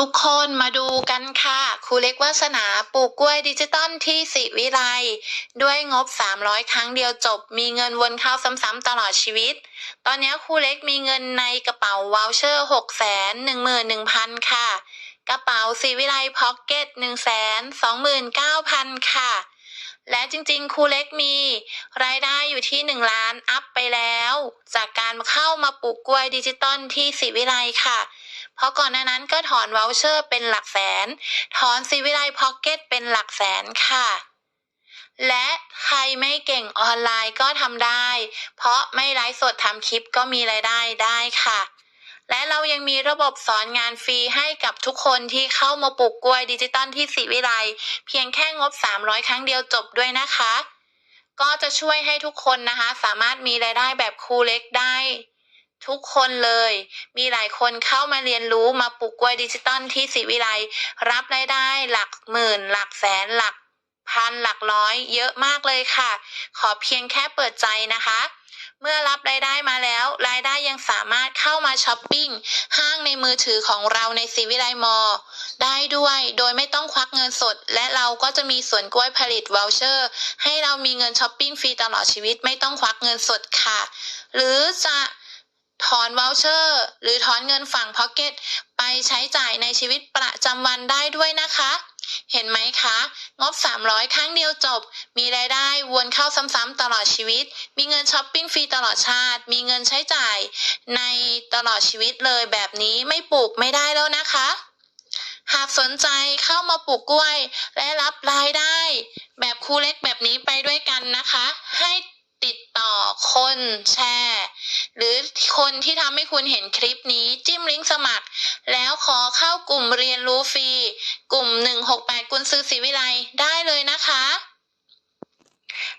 ทุกคนมาดูกันค่ะครูเล็กวาสนาปลูกกล้วยดิจิตอลที่สิวิไลด้วยงบ 300 ครั้งเดียวจบ มีเงินวนเข้าซ้ำๆตลอดชีวิต ตอนนี้ครูเล็กมีเงินในกระเป๋าวอลเชอร์ 6 1 1 0 0 0 ค่ะ กระเป๋าสิวิไลพ็อกเก็ต1 2 9 0 0 0 ค่ะ และจริงๆ ครูเล็กมี รายได้อยู่ที่ 1 ล้านอัพไปแล้ว จากการเข้ามาปลูกกล้วยดิจิตอลที่สิวิไลค่ะ เพราะก่อนหน้านั้นก็ถอนวอลเชอร์เป็นหลักแสน ถอนซีวิไลพ็อกเก็ตเป็นหลักแสนค่ะ และใครไม่เก่งออนไลน์ก็ทำได้ เพราะไม่ไลฟ์สดทำคลิปก็มีรายได้ได้ค่ะ และเรายังมีระบบสอนงานฟรีให้กับทุกคนที่เข้ามาปลูกกล้วยดิจิตอลที่สิวิไลเพียงแค่งบ 300 ครั้งเดียวจบด้วยนะคะ ก็จะช่วยให้ทุกคนนะคะ สามารถมีรายได้แบบครูเล็กได้ ทุกคนเลย มีหลายคนเข้ามาเรียนรู้มาปลูกกล้วยดิจิตอลที่ศิวิไลรับรายได้หลักหมื่น หลักแสนหลักพันหลักร้อยเยอะมากเลยค่ะ ขอเพียงแค่เปิดใจนะคะ เมื่อรับรายได้ ยังสามารถเข้ามาช้อปปิ้ง ห้างในมือถือของเราในซีวิไลมอลได้ด้วย โดยไม่ต้องควักเงินสด และเราก็จะมีสวนกล้วยผลิตวอลเชอร์ ให้เรามีเงินช้อปปิ้งฟรีตลอดชีวิตไม่ต้องควักเงินสดค่ะ หรือจะถอนวอลเชอร์ หรือถอนเงินฝั่งพ็อกเก็ตไปใช้จ่ายในชีวิตประจำวันได้ด้วยนะคะ เห็นไหมคะ งบ 300 ครั้งเดียวจบ มีรายได้วนเข้าซ้ำๆตลอดชีวิต มีเงินช้อปปิ้งฟรีตลอดชาติ มีเงินใช้จ่าย ในตลอดชีวิตเลยแบบนี้ไม่ปลูกไม่ได้แล้วนะคะ หากสนใจเข้ามาปลูกกล้วย และรับรายได้ แบบครูเล็กแบบนี้ไปด้วยกันนะคะ ให้ติดต่อคนแชร์ หรือคนที่ทำให้คุณเห็นคลิปนี้จิ้มลิงก์สมัคร แล้วขอเข้ากลุ่มเรียนรู้ฟรี กลุ่ม 168 กุญซื้อศิวิไลได้เลยนะคะ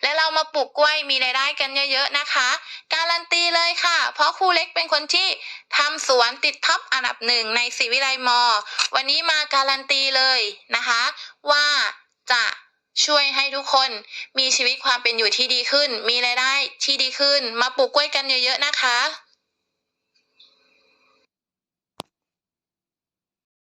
และเรามาปลูกกล้วยมีรายได้กันเยอะๆนะคะ การันตีเลยค่ะ เพราะครูเล็กเป็นคนที่ทำสวนติดท็อปอันดับหนึ่งในศิวิไลมอ วันนี้มาการันตีเลยนะคะ ว่าจะ ช่วยให้ทุกคนมีชีวิตความเป็นอยู่ที่ดีขึ้น มีรายได้ที่ดีขึ้น มาปลูกกล้วยกันเยอะๆนะคะ